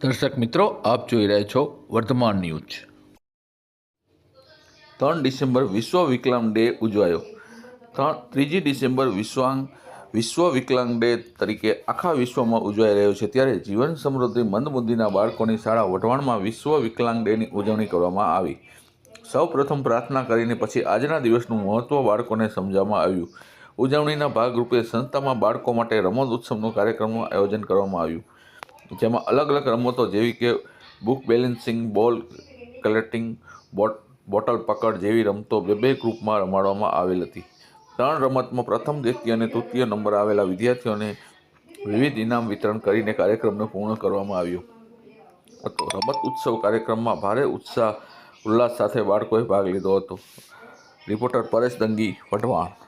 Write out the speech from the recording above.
દર્શક મિત્રો, આપ જોઈ રહ્યા છો વર્ધમાન ન્યૂઝ. ત્રણ ડિસેમ્બર વિશ્વ વિકલાંગ ડે ઉજવાયો. ત્રણ, ત્રીજી ડિસેમ્બર વિશ્વાંગ, વિશ્વ વિકલાંગ ડે તરીકે આખા વિશ્વમાં ઉજવાઈ રહ્યો છે. ત્યારે જીવન સમૃદ્ધિ મંદબુદ્ધિના બાળકોની શાળા વઢવાણમાં વિશ્વ વિકલાંગ ડેની ઉજવણી કરવામાં આવી. સૌ પ્રથમ પ્રાર્થના કરીને પછી આજના દિવસનું મહત્ત્વ બાળકોને સમજાવવામાં આવ્યું. ઉજવણીના ભાગરૂપે સંસ્થામાં બાળકો માટે રમત ઉત્સવનો કાર્યક્રમનું આયોજન કરવામાં આવ્યું. જેમાં અલગ અલગ રમતો જેવી કે બુક બેલેન્સિંગ બોલ કલેક્ટિંગ બોટ બોટલ પકડ જેવી રમતો બે બે ગ્રુપમાં રમાડવામાં આવેલ હતી. ત્રણ રમતમાં પ્રથમ દ્વિતીય અને તૃતીય નંબર આવેલા વિદ્યાર્થીઓને વિવિધ ઇનામ વિતરણ કરીને કાર્યક્રમને પૂર્ણ કરવામાં આવ્યો. હતો. રમત ઉત્સવ કાર્યક્રમમાં ભારે ઉત્સાહ, ઉલ્લાસ સાથે બાળકોએ ભાગ લીધો હતો. રિપોર્ટર પરેશ દંગી, વઢવાણ.